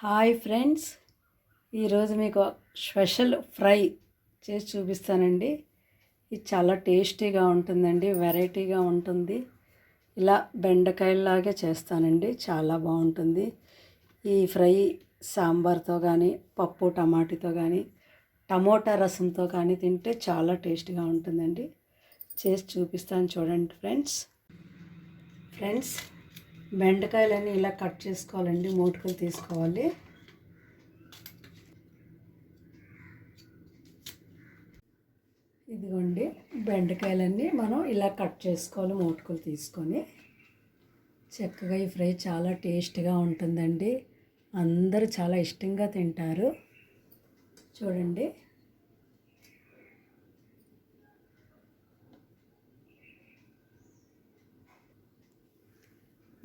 Hi friends. ఈరోజు మీకు special fry చేసి చూపిస్తానండి. ఇది చాలా టేస్టీగా ఉంటుందండి వెరైటీగా ఉంటుంది. ఇలా బెండకాయలాగే చేస్తానండి చాలా బాగుంటుంది. ఈ ఫ్రై సాంబార్తో కానీ పప్పు టమాటీతో కానీ టమోటా రసంతో కానీ తింటే చాలా టేస్ట్గా ఉంటుందండి. చేసి చూపిస్తాను చూడండి ఫ్రెండ్స్. ఫ్రెండ్స్ బెండకాయలన్నీ ఇలా కట్ చేసుకోవాలండి మూటకలు తీసుకోవాలి. ఇదిగోండి బెండకాయలన్నీ మనం ఇలా కట్ చేసుకోవాలి మూటకలు తీసుకొని. చక్కగా ఈ ఫ్రై చాలా టేస్ట్గా ఉంటుందండి. అందరూ చాలా ఇష్టంగా తింటారు. చూడండి.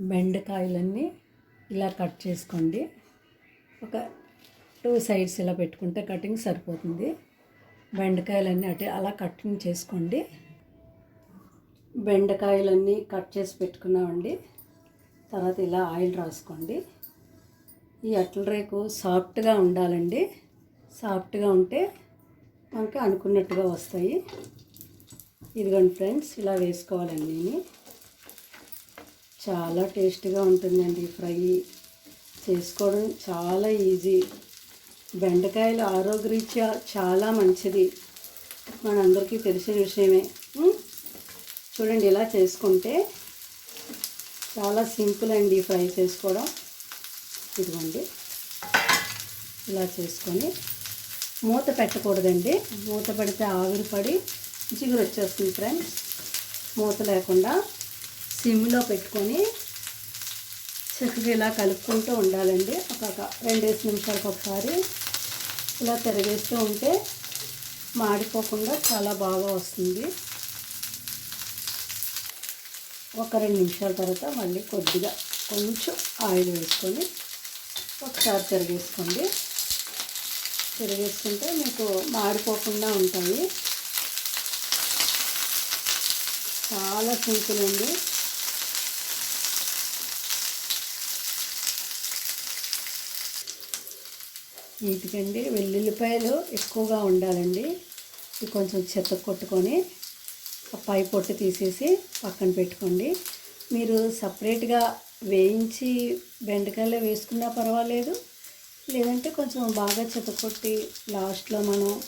బెండకాయలన్నీ ఇలా కట్ చేసుకోండి. ఒక టూ సైడ్స్ ఇలా పెట్టుకుంటే కటింగ్ సరిపోతుంది. బెండకాయలన్నీ అటే అలా కటింగ్ చేసుకోండి. బెండకాయలన్నీ కట్ చేసి పెట్టుకున్నామండి. తర్వాత ఇలా ఆయిల్ రాసుకోండి. ఈ అట్ల రేకు సాఫ్ట్గా ఉండాలండి. సాఫ్ట్గా ఉంటే మనకి అనుకున్నట్టుగా వస్తాయి. ఇదిగోండి ఫ్రెండ్స్ ఇలా వేసుకోవాలండి చాలా టేస్ట్గా ఉంటుందండి ఫ్రై. చేసుకోవడం చాలా ఈజీ. బెండకాయలు ఆరోగ్యరీత్యా చాలా మంచిది. మనందరికీ తెలిసిన విషయమే. చూడండి ఇలా చేసుకుంటే చాలా సింపుల్ అండి ఫ్రై చేసుకోవడం. ఇదిగోండి. ఇలా చేసుకొని మూత పెట్టకూడదండి. మూత పెడితే ఆవిరి పడి జిగురు వచ్చేస్తుంది ఫ్రెండ్స్. మూత లేకుండా సిమ్లో పెట్టుకొని చక్కగా ఇలా కలుపుకుంటూ ఉండాలండి. ఒక రెండేసి నిమిషాలకు ఒకసారి ఇలా తిరగేస్తూ ఉంటే మాడిపోకుండా చాలా బాగా వస్తుంది. ఒక రెండు నిమిషాల తర్వాత మళ్ళీ కొద్దిగా కొంచెం ఆయిల్ వేసుకొని ఒకసారి తిరిగేసుకోండి. తిరిగేసుకుంటే మీకు మాడిపోకుండా ఉంటాయి. చాలా సింపుల్ అండి. వీటికండి వెల్లుల్లిపాయలు ఎక్కువగా ఉండాలండి. ఇది కొంచెం చెత్త కొట్టుకొని ఆ పై పొట్టు తీసేసి పక్కన పెట్టుకోండి. మీరు సపరేట్గా వేయించి బెండకాయలు వేసుకున్నా పర్వాలేదు. లేదంటే కొంచెం బాగా చెత్త కొట్టి లాస్ట్లో మనం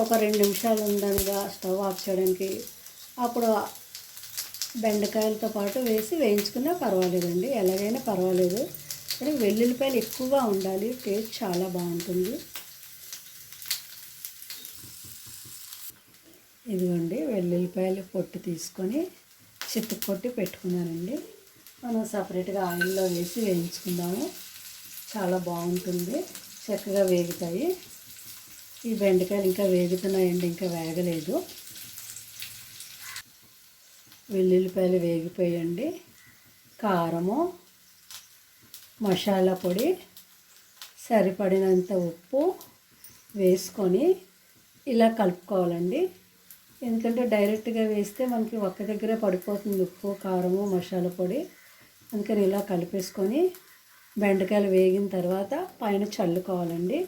ఒక రెండు నిమిషాలు ఉండగా స్టవ్ ఆఫ్ చేయడానికి అప్పుడు బెండకాయలతో పాటు వేసి వేయించుకున్నా పర్వాలేదండి. ఎలాగైనా పర్వాలేదు. కానీ వెల్లుల్లిపాయలు ఎక్కువగా ఉండాలి. టేస్ట్ చాలా బాగుంటుంది. ఇదిగోండి వెల్లుల్లిపాయలు పొట్టు తీసుకొని చిత్తు కొట్టి పెట్టుకున్నానండి. మనం సపరేట్గా ఆయిల్లో వేసి వేయించుకుందాము. చాలా బాగుంటుంది. చక్కగా వేగుతాయి. ఈ బెండకాయలు ఇంకా వేగుతున్నాయండి ఇంకా వేగలేదు. వెల్లుల్లిపాయలు వేగిపోయండి కారము మసాలా పొడి సరిపడినంత ఉప్పు వేసుకొని ఇలా కలుపుకోవాలండి. ఎందుకంటే డైరెక్ట్గా వేస్తే మనకి ఒక్క దగ్గర పడిపోతుంది ఉప్పు కారము మసాలా పొడి. అందుకని ఇలా కలిపేసుకొని బెండకాయలు వేగిన తర్వాత పైన చల్లుకోవాలండి.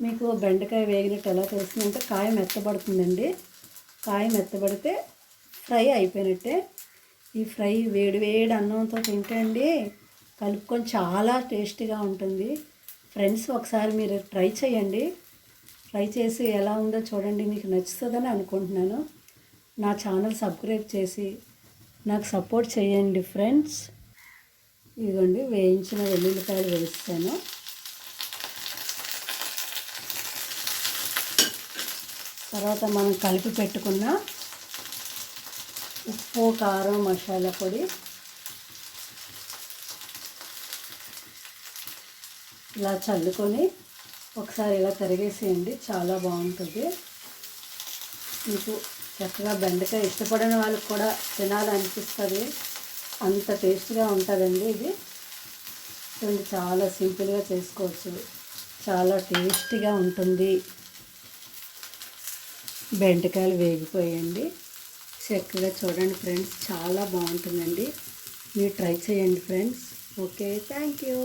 మీకు బెండకాయ వేగినట్టు ఎలా తెలుస్తుందంటే కాయ మెత్తబడుతుందండి. కాయ మెత్తబడితే ఫ్రై అయిపోయినట్టే. ఈ ఫ్రై వేడి వేడి అన్నంతో తింటే అండి కలుపుకొని చాలా టేస్టీగా ఉంటుంది. ఫ్రెండ్స్ ఒకసారి మీరు ట్రై చేయండి. ట్రై చేసి ఎలా ఉందో చూడండి. మీకు నచ్చుతుందని అనుకుంటున్నాను. నా ఛానల్ సబ్స్క్రైబ్ చేసి నాకు సపోర్ట్ చేయండి ఫ్రెండ్స్. ఇదిగోండి వేయించిన వెల్లుల్లిపాయలు వేస్తాను. తర్వాత మనం కలిపి పెట్టుకున్న ఉప్పు కారం మసాలా పొడి ఇలా చల్లుకొని ఒకసారి ఇలా తరిగేసేయండి. చాలా బాగుంటుంది. మీకు చక్కగా బెండకాయ ఇష్టపడిన వాళ్ళకి కూడా తినాలనిపిస్తుంది. అంత టేస్ట్గా ఉంటుందండి ఇది. చూడండి చాలా సింపుల్గా చేసుకోవచ్చు. చాలా టేస్టీగా ఉంటుంది. బెండకాయలు వేగిపోయండి. చక్కగా చూడండి ఫ్రెండ్స్ చాలా బాగుంటుందండి. మీరు ట్రై చేయండి ఫ్రెండ్స్. Okay thank you.